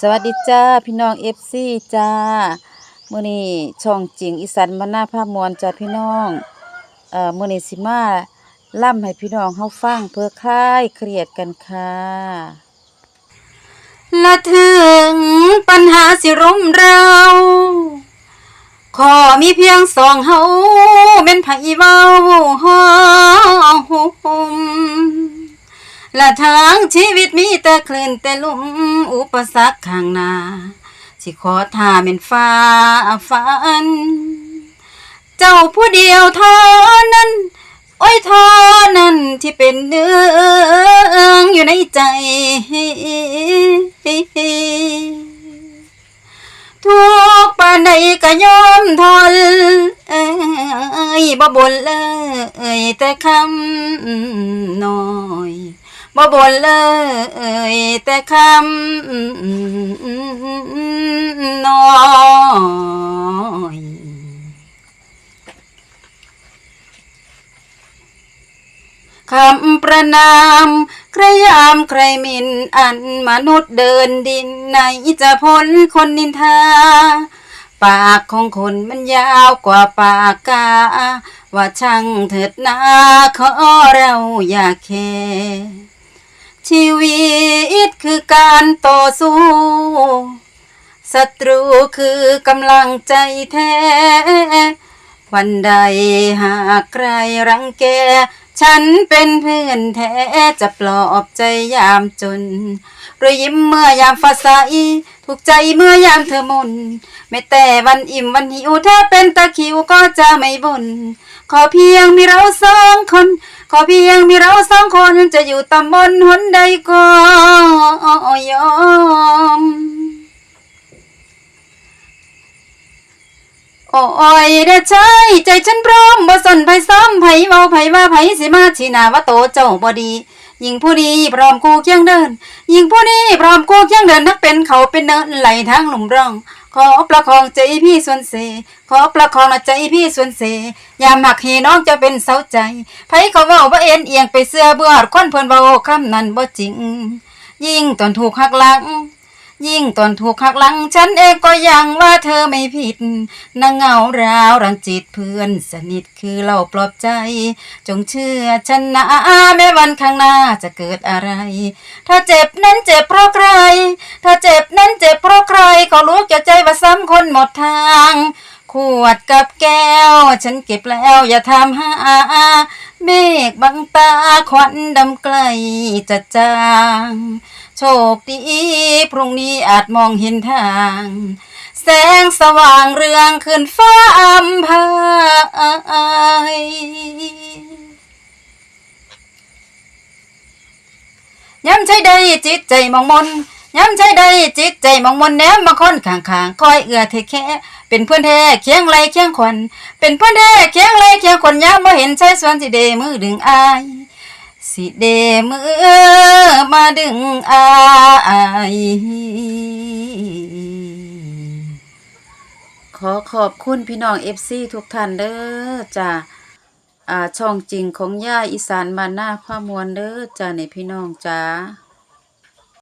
สวัสดีจ้าพี่น้องเอฟซีจ้ามือนี้ช่องจริงอีสานบรรณาภาพมวลจ้าพี่น้องเอ่อมือนี้สิมาล่ำให้พี่น้องเฮาฟังเพื่อคลายเครียดกันค่ะละถึงปัญหาสิรุมเราขอมีเพียงสองเฮาเป็นไผเว้าห้อ และทางชีวิตมีแต่คลื่นแต่ลุ่มอุปสรรคข้างหน้าสิขอท่าเป็นฟ้าฟัน เจ้าผู้เดียวเท่านั้น โอ้ยเท่านั้นที่เป็นเนื้องอยู่ในใจ ทุกปานใดก็ยอมทนเอ้ ยบ่บ่นเลยแต่คำน้อยบ่บ่นเลยแต่คำน้อยคำประนาม ใครยามใครมินอันมนุษย์เดินดินไหนจะพ้นคนนินทา ปากของคนมันยาวกว่าปากกา ว่าช่างเถิดนาขอเราอย่าแคชีวิตคือการต่อสู้ศัตรูคือกำลังใจแท้ วันใดหากใครรังแก ฉันเป็นเพื่อนแท้จะปลอบใจยามจนรอยยิ้มเมื่อยามฟ้าใสถูกใจเมื่อยามเธอมน ไม่แต่วันอิ่มวันหิวถ้าเป็นตะคิวก็จะไม่บน่นขอเพียงมีเราสองคน ขอเพียงมีเราสองคนจะอยู่ตำบลหนใดก็ยอมโอ้ยเด้อใจใจฉันพร้อมบ่สนไผซ้ำไผเว้าไผว่าไผสิมาชีนาว่าโตเจ้าบ่ดียิงผู้ดีพร้อมคู่เคียงเดินยิงผู้นี้พร้อมคู่เคียงเดินนักเป็นเขาเป็นเนินไหลทางหลุมร่อง ขอประคองใจพี่ส่วนเส ขอประคองใจพี่ส่วนเส ยามหักเหน้องจะเป็นเสาใจไผเขาเว้าว่าเอ็นเอียงไปเสื้อเบื่อคนเพิ่นเว้าคำนั้นบ่จริง ยิ่งตอนถูกหักหลัง ยิ่งตอนถูกหักหลังฉันเองก็ยังว่าเธอไม่ผิดนางเงาราวรังจิตเพื่อนสนิทคือเราปลอบใจ จงเชื่อฉันนะแม้วันข้างหน้าจะเกิดอะไร ถ้าเจ็บนั้นเจ็บเพราะใคร ถ้าเจ็บนั้นเจ็บเพราะใครก็รู้แก่ใจว่าซ้ำคนหมดทางขวดกับแก้ว ฉันเก็บแล้วอย่าทำหาเมฆบังตาควันดำไกลจะจาง โชคดีพรุ่งนี้อาจมองเห็นทาง แสงสว่างเรืองขึ้นฟ้าอำพายย้ำใช้ได้จิตใจมองมนย้ำใช้ได้จิตใจมองมนแนมบางคนข้างๆคอยเอื้อเทแค่เป็นเพื่อนแท้เคียงไรเคียงควันเป็นเพื่อนแท้เคียงไรเคียงควันย้ำมาเห็นใช้ส่วนสิเดมือดึงอาย สิเดมือมาดึงอายขอขอบคุณพี่น้องเอฟซีทุกท่านเด้อจ้าอ่าช่องจริงของย่าอีสานมาหน้าภามวลเด้อจ้าในพี่น้องจ้า